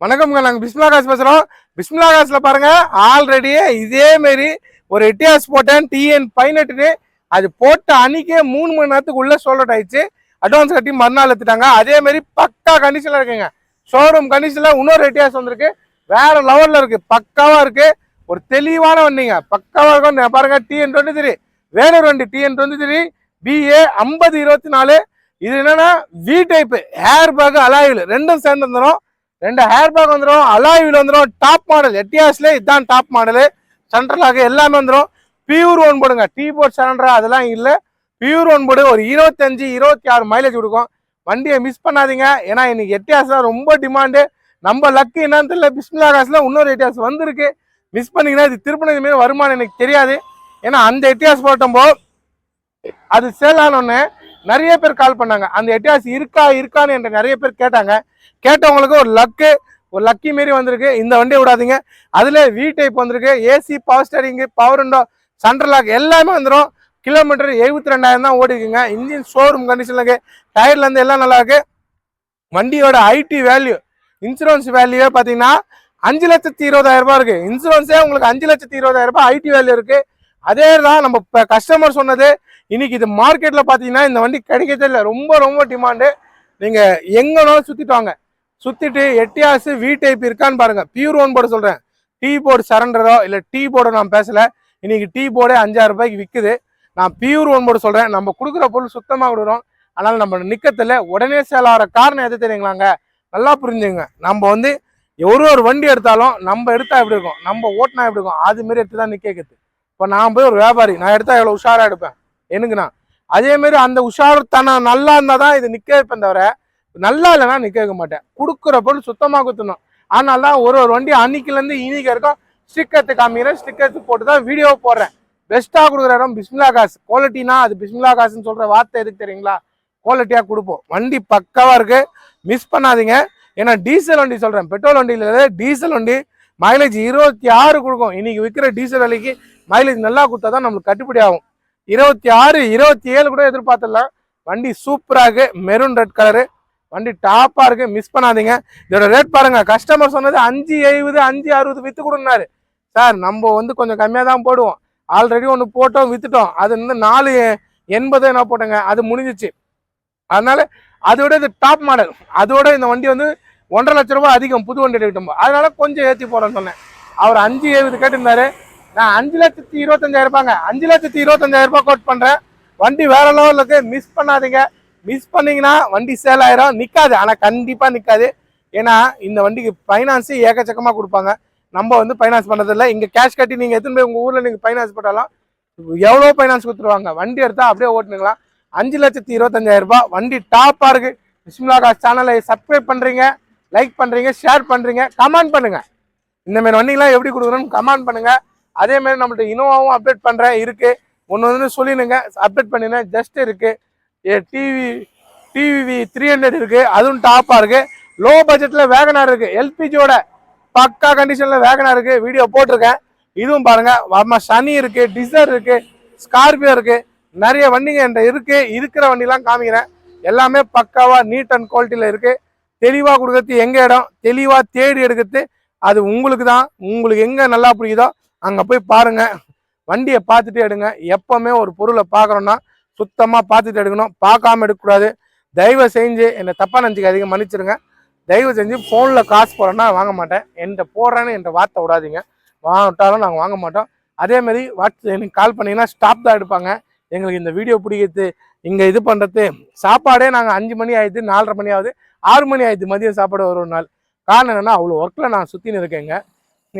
வணக்கம்ங்க நாங்கள் பிஸ்மிலா காசு பேசுகிறோம் பிஸ்மிலா காசில் பாருங்க ஆல்ரெடி இதேமாரி ஒரு எட்டியாஸ் போட்டேன் டிஎன் பதினெட்டுன்னு. அது போட்ட அன்னைக்கே மூணு மணி நேரத்துக்கு உள்ளே சோல்ட் ஆயிடுச்சு. அட்வான்ஸ் கட்டி மறுநாள் எடுத்துட்டாங்க. அதேமாரி பக்கா கண்டிஷனில் இருக்குங்க. ஷோரூம் கண்டிஷனில் இன்னொரு எட்டியாஸ் வந்திருக்கு. வேறு லெவலில் இருக்குது பக்காவாக இருக்குது ஒரு தெளிவான வண்டிங்க. பக்காவாக இருக்கும். பாருங்கள் டிஎன் டுவெண்ட்டி த்ரீ வேலூர் வண்டி டிஎன் டுவெண்ட்டி த்ரீ பிஏ ஐம்பது இருபத்தி நாலு. இது என்னென்னா வி டைப்பு ஹேர் பேக் அலாயில் ரெண்டும் சேர்ந்து வந்துடும் ரெண்டு ஹேர் பேக் வந்துடும் அலாயில் வந்துடும் டாப் மாடல் எட்டியாஸ்ல இதுதான் டாப் மாடலு சென்ட்ரலாக எல்லாமே வந்துடும் பியூர் ஒன் போடுங்க. டீ போர்ட் சரண்டரா அதெல்லாம் இல்லை. பியூர் ஒன் போடு. ஒரு இருபத்தஞ்சு இருபத்தி ஆறு மைலேஜ் கொடுக்கும். வண்டியை மிஸ் பண்ணாதீங்க. ஏன்னா இன்னைக்கு எட்டியாஸ் தான் ரொம்ப டிமாண்டு நம்ம லக்கு என்னன்னு தெரியல. பிஸ்மிலா காசுல இன்னொரு எட்டியாஸ் வந்திருக்கு. மிஸ் பண்ணீங்கன்னா இது திருப்பணி மாரி வருமானம் எனக்கு தெரியாது. ஏன்னா அந்த எட்டியாஸ் போட்டப்போ அது சேல் ஆனோடனே நிறைய பேர் கால் பண்ணாங்க. அந்த எட்டியாஸ் இருக்கா இருக்கான்னு என்று நிறைய பேர் கேட்டாங்க. கேட்டவங்களுக்கு ஒரு லக்கு ஒரு லக்கி மாரி வந்திருக்கு. இந்த வண்டியை விடாதீங்க. அதுல வி டைப் வந்திருக்கு. AC power steering power window central lock எல்லாமே வந்துடும் கிலோமீட்டர் எழுபத்தி ரெண்டாயிரம் தான் ஓடிக்குங்க இன்ஜின் ஷோரூம் கண்டிஷன்ல இருக்குது டயர்ல இருந்து எல்லாம் நல்லா இருக்கு. வண்டியோட ஐடி வேல்யூ இன்சூரன்ஸ் வேல்யூவே பார்த்தீங்கன்னா அஞ்சு லட்சத்தி இருபதாயிரம் ரூபாய் இருக்கு. இன்சூரன்ஸே உங்களுக்கு அஞ்சு லட்சத்தி இருபதாயிரம் ரூபாய் ஐடி வேல்யூ இருக்கு. அதே தான் நம்ம இப்போ கஸ்டமர் சொன்னது இன்னைக்கு இது மார்க்கெட்ல பார்த்தீங்கன்னா இந்த வண்டி கிடைக்கதே இல்லை. ரொம்ப ரொம்ப டிமாண்டு நீங்க எங்கேனாலும் சுத்திட்டு வாங்க. சுத்திட்டு எட்டியாஸ் வி டைப் இருக்கான்னு பாருங்க. பியூர் ஒன் போர்டு சொல்றேன். டீ போர்டு சரண்டரோ இல்லை டீ போர்டோ நான் பேசல. இன்னைக்கு டீ போர்டே அஞ்சாயிரம் ரூபாய்க்கு விற்குது நான் பியூர் ஒன் போர்டு சொல்றேன். நம்ம கொடுக்குற பொருள் சுத்தமாக கொடுக்குறோம். அதனால் நம்ம நிக்கத்துல உடனே சேல் ஆகிற காரணம் எது தெரியுங்களாங்க? நல்லா புரிஞ்சுங்க. நம்ம வந்து ஒரு ஒரு வண்டி எடுத்தாலும் நம்ம எடுத்தா எப்படி இருக்கும்? நம்ம ஓட்டினா எப்படி இருக்கும்? அது எடுத்து தான் நிற்கிறது இப்போ நான் போய் ஒரு வியாபாரி நான் எடுத்தா எவ்வளோ உஷாராக எடுப்பேன்? எனக்குண்ணா அதே மாதிரி அந்த உஷாரத்தனம் நல்லா இருந்தால் தான் இது நிற்க வைப்பேன் தவிர நல்லா இல்லைன்னா நிற்க வைக்க மாட்டேன். கொடுக்குற பொருள் சுத்தமாக குத்தணும். அதனால தான் ஒரு ஒரு வண்டி அன்னைக்குலேருந்து இன்னைக்கு இருக்கும் ஸ்டிக்கத்து காமிக்கிறேன். ஸ்டிக்கர்த்து போட்டு தான் வீடியோ போடுறேன் பெஸ்ட்டாக கொடுக்குற இடம் பிஸ்மிலா காசு. குவாலிட்டினா அது பிஸ்மிலா காசுன்னு சொல்கிற வார்த்தை எதுக்கு தெரியுங்களா? குவாலிட்டியாக கொடுப்போம். வண்டி பக்காவாக இருக்குது மிஸ் பண்ணாதீங்க. ஏன்னா டீசல் வண்டி சொல்கிறேன் பெட்ரோல் வண்டியில் டீசல் வண்டி மைலேஜ் இருபத்தி ஆறு கொடுக்கும். இன்றைக்கி விற்கிற டீசல் விலைக்கு மைலேஜ் நல்லா கொடுத்தா தான் நம்மளுக்கு கட்டுப்படி ஆகும். இருபத்தி ஆறு இருபத்தி ஏழு கூட எதிர்பார்த்துடலாம். வண்டி சூப்பராக இருக்கு. மெரூன் ரெட் கலரு வண்டி டாப்பாக இருக்குது மிஸ் பண்ணாதீங்க. இதோட ரேட் பாருங்கள் கஸ்டமர் சொன்னது அஞ்சு எழுபது அஞ்சு அறுபது விற்று கொடுனாரு சார் நம்ம வந்து கொஞ்சம் கம்மியாக தான் போடுவோம். ஆல்ரெடி ஒன்று போட்டோம் விற்றுட்டோம் அது வந்து நாலு எண்பது என்ன போட்டோங்க. அது முடிஞ்சிச்சு. அதனால அதோட இது டாப் மாடல் அதோட இந்த வண்டி வந்து ஒன்றரை லட்ச ரூபாய் அதிகம் புது வண்டி எடுக்கிட்டோம் அதனால கொஞ்சம் ஏற்றி போறேன்னு சொன்னேன். அவர் அஞ்சு எழுபது கேட்டிருந்தாரு. நான் அஞ்சு லட்சத்தி இருபத்தஞ்சாயிரம் ரூபாங்க. அஞ்சு லட்சத்தி இருபத்தஞ்சாயிரம் ரூபாய் கோட் பண்றேன். வண்டி வேற லெவலில் இருக்கு மிஸ் பண்ணாதீங்க. மிஸ் பண்ணீங்கன்னா வண்டி சேல் ஆயிரும். நிக்காது. ஆனா கண்டிப்பா நிக்காது. ஏன்னா இந்த வண்டிக்கு ஃபைனான்ஸ் ஏக்கச்சக்கமா கொடுப்பாங்க. நம்ம வந்து ஃபைனான்ஸ் பண்ணுறதில்ல இங்க கேஷ் கட்டி நீங்க எத்தனை போய் உங்க ஊர்ல நீங்க ஃபைனான்ஸ் போட்டாலும் எவ்வளோ ஃபைனான்ஸ் கொடுத்துருவாங்க. வண்டி எடுத்தா அப்படியே ஓட்டுனுங்களா அஞ்சு லட்சத்தி இருபத்தஞ்சாயிரம் ரூபாய். வண்டி டாப்பா இருக்கு. விஸ்மிலா காஸ் சேனலை சப்ஸ்கிரைப் பண்றீங்க. லைக் பண்றீங்க. ஷேர் பண்றீங்க. கமெண்ட் பண்ணுங்க. இந்த மாதிரி எப்படி கொடுக்குறோன்னு கமெண்ட் பண்ணுங்க. அதே மாதிரி நம்மள்ட்ட இனோவாவும் அப்டேட் பண்ணுறேன் இருக்குது ஒன்று ஒன்று சொல்லிடுங்க. அப்டேட் பண்ணினேன் ஜஸ்ட் இருக்கு. டிவி டிவி த்ரீ ஹண்ட்ரட் இருக்குது அதுவும் டாப்பாக இருக்குது லோ பட்ஜெட்டில் வேகனார் இருக்குது எல்பிஜியோட பக்கா கண்டிஷனில் வேகனார் இருக்குது வீடியோ போட்டிருக்கேன். இதுவும் பாருங்கள் வர்மா சனி இருக்குது டிசர் இருக்குது ஸ்கார்பியோ இருக்குது நிறைய வண்டிங்க என்கிட்ட இருக்குது இருக்கிற வண்டிலாம் காமிக்கிறேன். எல்லாமே பக்காவாக நீட் அண்ட் குவாலிட்டியில் இருக்குது தெளிவாக கொடுக்கறது எங்கள் இடம்? தெளிவாக தேடி எடுக்கிறது அது உங்களுக்கு தான் உங்களுக்கு எங்கே நல்லா பிடிக்குதோ அங்கே போய் பாருங்கள் வண்டியை பார்த்துட்டு எடுங்க. எப்போவுமே ஒரு பொருளை பார்க்குறோன்னா சுத்தமாக பார்த்துட்டு எடுக்கணும். பார்க்காம எடுக்கக்கூடாது. தயவு செஞ்சு என்னை தப்பா நினச்சிக்காதீங்க. மன்னிச்சிருங்க. தயவு செஞ்சு ஃபோனில் காசு போடுறேன்னா வாங்க மாட்டேன். என்கிட்ட போடுறேன்னு என்கிட்ட வார்த்தை விடாதீங்க. வாங்கிட்டாலும் நாங்கள் வாங்க மாட்டோம். அதே மாதிரி வாட்ஸ் எனக்கு கால் பண்ணிங்கன்னா ஸ்டாப் தான் எடுப்பாங்க. எங்களுக்கு இந்த வீடியோ பிடிக்கிறது இங்கே இது பண்ணுறது சாப்பாடே நாங்கள் அஞ்சு மணி ஆயிடுது நாலரை மணி ஆகுது. ஆறு மணி ஆயிடுது மதியம் சாப்பாடு ஒரு ஒரு நாள். காரணம் என்னென்னா அவ்வளோ ஒர்க்கில் நான் சுற்றின்னு இருக்கேங்க.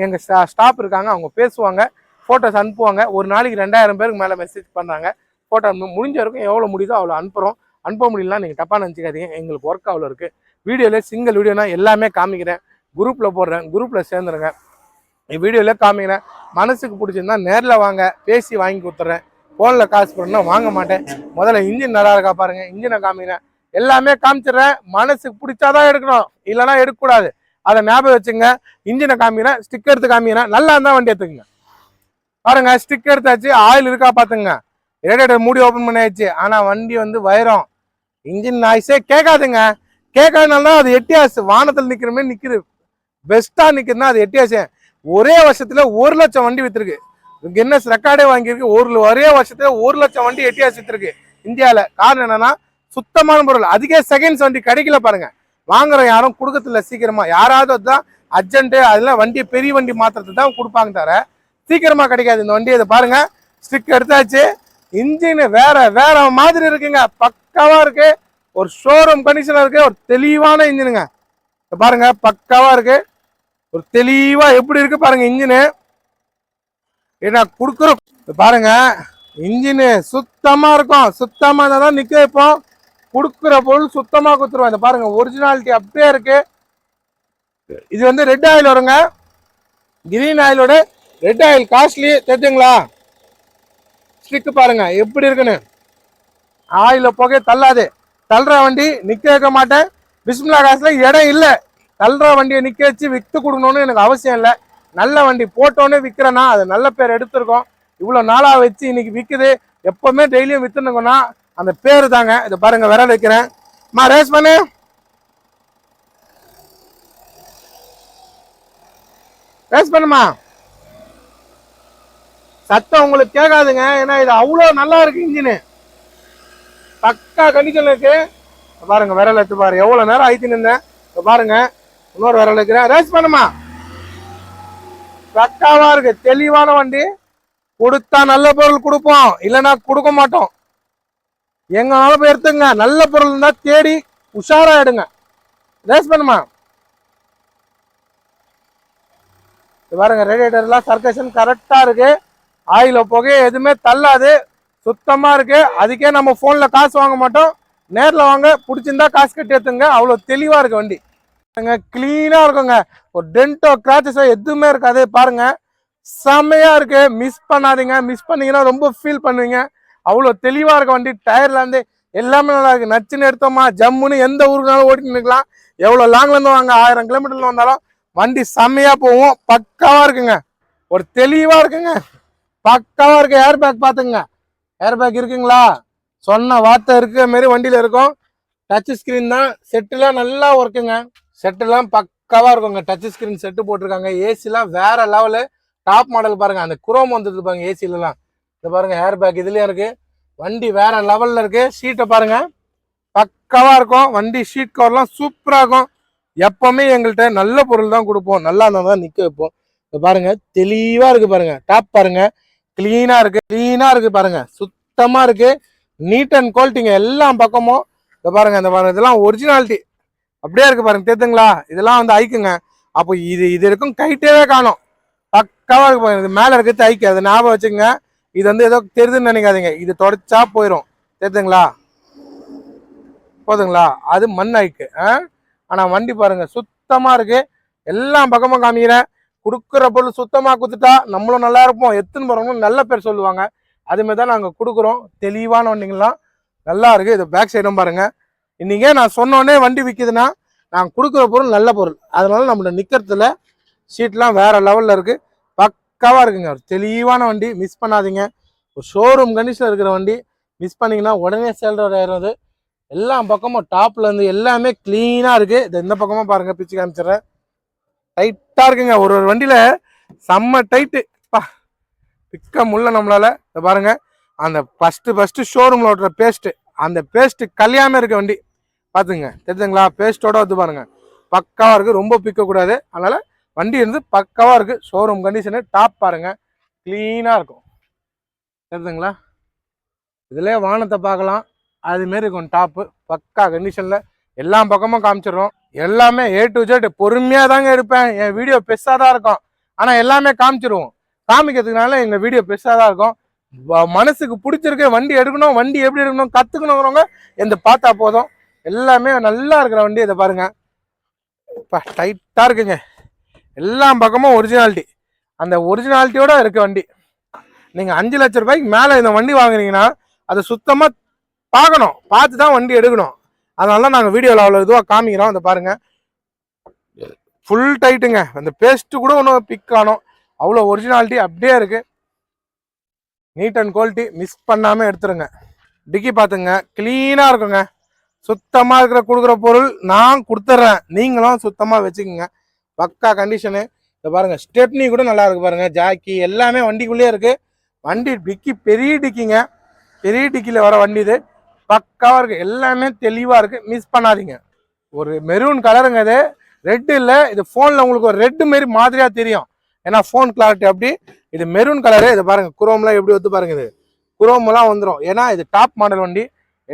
எங்கள் ஸ்டா ஸ்டாஃப் இருக்காங்க அவங்க பேசுவாங்க ஃபோட்டோஸ் அனுப்புவாங்க. ஒரு நாளைக்கு ரெண்டாயிரம் பேருக்கு மேலே மெசேஜ் பண்ணுறாங்க ஃபோட்டோ முடிஞ்ச வரைக்கும் எவ்வளோ முடியுதோ அவ்வளோ அனுப்புகிறோம் அனுப்ப முடியலாம் நீங்கள் தப்பாக நினச்சிக்காதீங்க. எங்களுக்கு ஒர்க் அவ்வளோ இருக்குது வீடியோவில் சிங்கிள் வீடியோனா எல்லாமே காமிக்கிறேன். குரூப்பில் போடுறேன் குரூப்பில் சேர்ந்துருங்க. வீடியோவில் காமிக்கிறேன். மனசுக்கு பிடிச்சிருந்தா நேரில் வாங்க பேசி வாங்கி கொடுத்துட்றேன். ஃபோனில் காசு போடணும்னா வாங்க மாட்டேன். முதல்ல இன்ஜின் நல்லா இருக்கா பாருங்கள் இன்ஜினை காமிக்கிறேன். எல்லாமே காமிச்சிடுறேன். மனசுக்கு பிடிச்சாதான் எடுக்கணும். இல்லைன்னா எடுக்கக்கூடாது. அதை ஞாபகம் வச்சுங்க. இன்ஜினை காமிக்கிறேன் ஸ்டிக் எடுத்து காமிக்கிறேன். நல்லா இருந்தால் வண்டி எடுத்துக்கங்க. பாருங்க ஸ்டிக் எடுத்தாச்சு ஆயில் இருக்கா பார்த்துங்க ரேடியேட்டர் மூடி ஓப்பன் பண்ணியாச்சு. ஆனால் வண்டி வந்து வைரம். இன்ஜின் நாய்ஸே கேட்காதுங்க. கேட்காதனால தான் அது எட்டியாசு. வானத்தில் நிற்கிற மாதிரி நிற்கிது பெஸ்ட்டாக நிற்கிறதுனா அது எட்டியாச்சு ஒரே வருஷத்தில் ஒரு லட்சம் வண்டி விற்றுருக்கு கின்னஸ் ரெக்கார்டே வாங்கியிருக்கு. ஒரு ஒரே வருஷத்துல ஒரு லட்சம் வண்டி எட்டியாச்சு விற்றுருக்கு இந்தியாவில் காரணம் என்னன்னா சுத்தமான பொருள். அதிக செகண்ட்ஸ் வண்டி கிடைக்கல பாருங்க. வாங்குற யாரும் கொடுக்கறதில்ல. சீக்கிரமா யாராவது தான் அர்ஜென்ட்டு அதெல்லாம் வண்டி பெரிய வண்டி மாத்திரத்தை தான் கொடுப்பாங்க தவிர சீக்கிரமா கிடைக்காது. இந்த வண்டி இதை பாருங்க. ஸ்டிக் எடுத்தாச்சு. இன்ஜின் வேற வேற மாதிரி இருக்குங்க. பக்காவா இருக்கு. ஒரு ஷோரூம் கண்டிஷனாக இருக்கு. ஒரு தெளிவான இன்ஜினுங்க பாருங்க. பக்காவா இருக்கு. ஒரு தெளிவா எப்படி இருக்கு பாருங்க இன்ஜினு ஏன்னா கொடுக்குறோம். பாருங்க. இன்ஜினு சுத்தமா இருக்கும். சுத்தமா இருந்தால் தான் நிற்க வைப்போம் கொடுக்குற பொருள் சுத்தமாக கொடுத்துருவோம் இதை பாருங்க ஒரிஜினாலிட்டி அப்படியே இருக்கு. இது வந்து ரெட் ஆயில் வருங்க. கிரீன் ஆயிலோட ரெட் ஆயில் காஸ்ட்லி தெரிஞ்சுங்களா? ஸ்டிக்கு பாருங்க எப்படி இருக்குன்னு. ஆயில புகை தள்ளாது. தள்ளுற வண்டி நிக்க வைக்க மாட்டேன். பிஸ்மிலா காசுல இடம் இல்லை. தள்ளுற வண்டியை நிக்க வச்சு வித்து கொடுக்கணும்னு எனக்கு அவசியம் இல்லை. நல்ல வண்டி போட்டோன்னே விற்கிறேன்னா அது நல்ல பேர் எடுத்திருக்கோம். இவ்வளோ நாளாக வச்சு இன்னைக்கு விற்குது எப்பவுமே டெய்லியும் விற்றுனுங்கன்னா அந்த பேர் தாங்க. இதை பாருங்க விரல் வைக்கிறேன். மா ரேஸ் பண்ணு. ரேஸ் பண்ணுமா சத்தம் உங்களுக்கு கேட்காதுங்க. ஏன்னா இது அவ்வளோ நல்லா இருக்கு இன்ஜினு பக்கா கண்டிஷன் இருக்கு. பாருங்க விரல் எடுத்து பாரு. எவ்வளோ நேரம் ஆயிட்டு நின்றேன் இப்போ பாருங்க. இன்னொரு விரல் வைக்கிறேன் ரேஸ் பண்ணுமா பக்காவா இருக்கு. தெளிவான வண்டி. கொடுத்தா நல்ல பொருள் கொடுப்போம். இல்லைன்னா கொடுக்க மாட்டோம். எங்கனாலும் போய் எடுத்துங்க. நல்ல பொருள் இருந்தா தேடி உஷாரா எடுங்க. ரேஸ் பண்ணுமா? இது பாருங்க ரேடியேட்டர்லாம் சர்க்கேஷன் கரெக்டா இருக்கு. ஆயில புகை எதுவுமே தள்ளாது. சுத்தமா இருக்கு. அதுக்கே நம்ம போன்ல காசு வாங்க மாட்டோம். நேர்ல வாங்க. பிடிச்சிருந்தா காசு கட்டி எடுத்துங்க. அவ்வளவு தெளிவா இருக்கு வண்டி. கிளீனா இருக்குங்க. ஒரு டென்டோ கிராச்சஸோ எதுவுமே இருக்காது. பாருங்க செம்மையா இருக்கு. மிஸ் பண்ணாதீங்க. மிஸ் பண்ணீங்கன்னா ரொம்ப ஃபீல் பண்ணுவீங்க. அவ்வளோ தெளிவாக இருக்க வண்டி டயர்லேருந்து எல்லாமே நல்லா இருக்கு. நச்சுன்னு எடுத்தோமா ஜம்முன்னு எந்த ஊருக்குனாலும் ஓட்டின்னு நிற்கலாம். எவ்வளோ லாங்லேருந்து வாங்க? ஆயிரம் கிலோமீட்டரில் வந்தாலும் வண்டி செம்மையாக போகும். பக்காவாக இருக்குங்க. ஒரு தெளிவாக இருக்குங்க. பக்காவாக இருக்கு. ஏர் பேக் பாத்துங்க ஏர் பேக் இருக்குங்களா? சொன்ன வார்த்தை இருக்கிற மாரி வண்டியில் இருக்கும். டச் ஸ்க்ரீன் தான். செட்டுலாம் நல்லா ஒர்க்குங்க செட்டுலாம் பக்காவாக இருக்குங்க. டச் ஸ்க்ரீன் செட்டு போட்டிருக்காங்க. ஏசிலாம் வேற லெவலு டாப் மாடல் பாருங்கள் அந்த குரோம் வந்துட்டு பாருங்க. ஏசிலலாம் இது பாருங்கள் ஏர் பேக் இதுலேயும் இருக்குது வண்டி வேறு லெவலில் இருக்குது சீட்டை பாருங்கள் பக்காவாக இருக்கும். வண்டி ஷீட் கவர்லாம் சூப்பராக இருக்கும். எப்போவுமே எங்கள்கிட்ட நல்ல பொருள் தான் கொடுப்போம். நல்லா இருந்தால் தான் நிற்க வைப்போம். இப்போ பாருங்கள் தெளிவாக இருக்குது பாருங்கள் டாப் பாருங்கள் க்ளீனாக இருக்குது க்ளீனாக இருக்குது பாருங்கள் சுத்தமாக இருக்குது நீட் அண்ட் குவாலிட்டிங்க எல்லா பக்கமும். இதை பாருங்க இந்த பாருங்கள் இதெல்லாம் ஒரிஜினாலிட்டி அப்படியே இருக்குது பாருங்கள் தெரியுதுங்களா? இதெல்லாம் வந்து ஐக்குங்க. அப்போ இது இது இருக்கும் கைட்டேவே காணும். பக்காவாக இருக்கு பாருங்கள் இது மேலே இருக்கிறது ஐக்கு. அதை ஞாபகம் வச்சுக்கோங்க. இது வந்து ஏதோ தெரியுதுன்னு நினைக்காதீங்க. இது தொடச்சா போயிடும் தெரியுதுங்களா போதுங்களா? அது மண் ஐக்கு ஆ? வண்டி பாருங்கள் சுத்தமாக இருக்குது எல்லா பக்கமும் காமிக்கிறேன் கொடுக்குற பொருள் சுத்தமாக கொடுத்துட்டா நம்மளும் நல்லா இருப்போம். எத்துன்னு போகிறவங்களும் நல்ல பேர் சொல்லுவாங்க. அதுமாரி தான் நாங்கள் கொடுக்குறோம். தெளிவான வண்டிங்களாம் நல்லா இருக்குது இது பேக் சைடும் பாருங்கள் இன்றைக்கே நான் சொன்னோடனே வண்டி விற்கிதுன்னா நான் கொடுக்குற பொருள் நல்ல பொருள். அதனால் நம்மளோட நிற்கிறதுல சீட்லாம் வேறு லெவலில் இருக்குது பக்காவாக இருக்குங்க. ஒரு தெளிவான வண்டி மிஸ் பண்ணாதீங்க. ஒரு ஷோரூம் கண்டிஷனில் இருக்கிற வண்டி மிஸ் பண்ணிங்கன்னா உடனே சேல்ரி ஆயிடுறது எல்லா பக்கமும் டாப்லேருந்து எல்லாமே க்ளீனாக இருக்குது இந்த பக்கமும் பாருங்கள் பிச்சு காமிச்சிடுறேன். டைட்டாக இருக்குங்க. ஒரு ஒரு வண்டியில் செம்ம டைட்டு பா பிக்க முள்ள நம்மளால. இதை பாருங்க. அந்த ஃபஸ்ட்டு ஃபஸ்ட்டு ஷோரூமில் ஓட்டுற பேஸ்ட்டு அந்த பேஸ்ட்டு கல்யாணம் இருக்க வண்டி. பார்த்துங்க. தெரிஞ்சுங்களா பேஸ்ட்டோடு வந்து பாருங்கள் பக்காவாக இருக்குது ரொம்ப பிக்கக்கூடாது. அதனால் வண்டி இருந்து பக்காவாக இருக்குது ஷோரூம் கண்டிஷனு டாப் பாருங்க. க்ளீனாக இருக்கும். தெரியுதுங்களா இதுலயே வானத்தை பார்க்கலாம். அது மாரி இருக்கும் டாப்பு பக்கா கண்டிஷனில் எல்லா பக்கமும் காமிச்சிடுறோம். எல்லாமே ஏ டு ஜெட் பொறுமையாக தாங்க எடுப்பேன் என் வீடியோ பெருசாக தான் இருக்கும். ஆனால் எல்லாமே காமிச்சிருவோம். காமிக்கிறதுனால எங்கள் வீடியோ பெருசாக தான் இருக்கும். மனசுக்கு பிடிச்சிருக்கு வண்டி எடுக்கணும் வண்டி எப்படி எடுக்கணும் கற்றுக்கணுங்கிறவங்க எந்த பார்த்தா போதும். எல்லாமே நல்லா இருக்கிற வண்டி இதை பாருங்க. இப்போ டைட்டாக இருக்குங்க. எல்லா பக்கமும் ஒரிஜினாலிட்டி அந்த ஒரிஜினாலிட்டியோட இருக்க வண்டி. நீங்கள் அஞ்சு லட்ச ரூபாய்க்கு மேலே இந்த வண்டி வாங்குறீங்கன்னா அதை சுத்தமாக பார்க்கணும். பார்த்து தான் வண்டி எடுக்கணும். அதனால தான் நாங்கள் வீடியோவில் அவ்வளோ இதுவாக காமிக்கிறோம். அதை பாருங்கள் ஃபுல் டைட்டுங்க அந்த பேஸ்ட்டு கூட ஒன்றும் பிக் காணும். அவ்வளோ ஒரிஜினாலிட்டி அப்படியே இருக்குது நீட் அண்ட் குவாலிட்டி மிஸ் பண்ணாமல் எடுத்துருங்க. டிக்கி பார்த்துங்க. க்ளீனாக இருக்குங்க. சுத்தமாக இருக்கிற கொடுக்குற பொருள் நான் கொடுத்துட்றேன் நீங்களும் சுத்தமாக வச்சுக்கோங்க. பக்கா கண்டிஷனு இதை பாருங்கள் ஸ்டெப்னி கூட நல்லா இருக்குது பாருங்கள் ஜாக்கி எல்லாமே வண்டிக்குள்ளேயே இருக்குது வண்டி டிக்கி பெரிய டிக்கிங்க. பெரிய டிக்கியில் வர வண்டி இது. பக்காவாக இருக்குது எல்லாமே தெளிவாக இருக்குது மிஸ் பண்ணாதீங்க. ஒரு மெரூன் கலருங்க இது. ரெட்டு இல்லை இது ஃபோனில் உங்களுக்கு ஒரு ரெட்டு மாரி மாதிரியாக தெரியும். ஏன்னா ஃபோன் கிளாரிட்டி அப்படி. இது மெரூன் கலரு இது பாருங்கள் குரோம்லாம் எப்படி வந்து பாருங்க இது. குரோம்லாம் வந்துடும் ஏன்னா இது டாப் மாடல் வண்டி.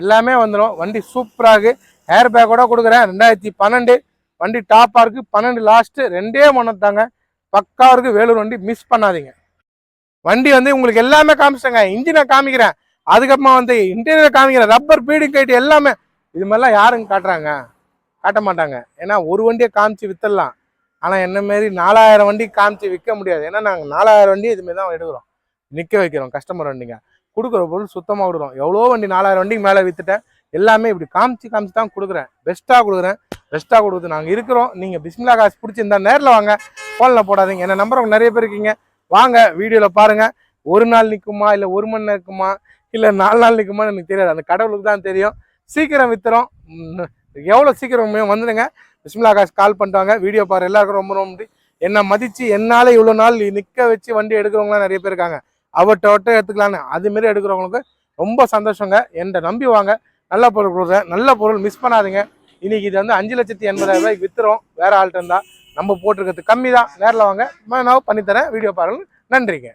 எல்லாமே வந்துடும் வண்டி சூப்பராக ஹேர் பேக்கோட கொடுக்குறேன். ரெண்டாயிரத்தி பன்னெண்டு. வண்டி டாப்பாக இருக்குது பன்னெண்டு லாஸ்ட்டு ரெண்டே மணி தாங்க. பக்கா இருக்குது வேலூர் வண்டி மிஸ் பண்ணாதீங்க. வண்டி வந்து உங்களுக்கு எல்லாமே காமிச்சிட்டேங்க. இன்ஜினை காமிக்கிறேன். அதுக்கப்புறமா வந்து இன்டீரியர் காமிக்கிறேன். ரப்பர் பீடிங் கைட்டு எல்லாமே. இது மாதிரிலாம் யாருங்க காட்டுறாங்க? காட்ட மாட்டாங்க. ஏன்னா ஒரு வண்டியை காமிச்சு வித்துடலாம். ஆனால் என்ன மாரி நாலாயிரம் வண்டி காமிச்சு விற்க முடியாது. ஏன்னா நாங்கள் நாலாயிரம் வண்டி இதுமாரி தான் எடுக்கிறோம். நிற்க வைக்கிறோம். கஸ்டமர் வண்டிங்க. கொடுக்குற பொருள் சுத்தமாக கொடுக்குறோம் எவ்வளோ வண்டி நாலாயிரம் வண்டிக்கு மேலே வித்துட்டேன். எல்லாமே இப்படி காமிச்சு காமிச்சு தான் கொடுக்குறேன். பெஸ்ட்டாக கொடுக்குறேன். பெஸ்ட்டாக கொடுக்குறது நாங்கள் இருக்கிறோம். நீங்கள் பிஸ்மிலா காசு பிடிச்சிருந்தா நேரில் வாங்க. ஃபோனில் போடாதீங்க. என்ன நம்பர் நிறைய பேர் இருக்கீங்க. வாங்க வீடியோவில் பாருங்கள் ஒரு நாள் நிற்குமா இல்லை ஒரு மணி நேரம் இருக்குமா? இல்லை நாலு நாள் நிற்குமான்னு எனக்கு தெரியாது. அந்த கடவுளுக்கு தான் தெரியும். சீக்கிரம் வித்துறோம். எவ்வளோ சீக்கிரம் வந்துடுங்க. பிஸ்மிலா காசு கால் பண்ணிட்டாங்க வீடியோ பாரு. எல்லாருக்கும் ரொம்ப ரொம்ப என்னை மதித்து என்னால் இவ்வளோ நாள் நிற்க வச்சு வண்டி எடுக்கிறவங்களாம் நிறைய பேர் இருக்காங்க. அவட்ட ஒட்ட எடுத்துக்கலான்னு அதுமாரி எடுக்கிறவங்களுக்கு ரொம்ப சந்தோஷங்க. என்கிட்ட நம்பி வாங்க. நல்ல பொருள் கொடுக்குறேன் நல்ல பொருள் மிஸ் பண்ணாதீங்க. இன்றைக்கி இது வந்து அஞ்சு லட்சத்தி எண்பதாயிரம் ரூபாய்க்கு வித்துறோம். வேறு ஆள்கிட்ட இருந்தால் நம்ம போட்டிருக்கிறது கம்மி தான். நேரில் வாங்க. நான் பண்ணித்தரேன். வீடியோ பாருங்கள். நன்றிங்க.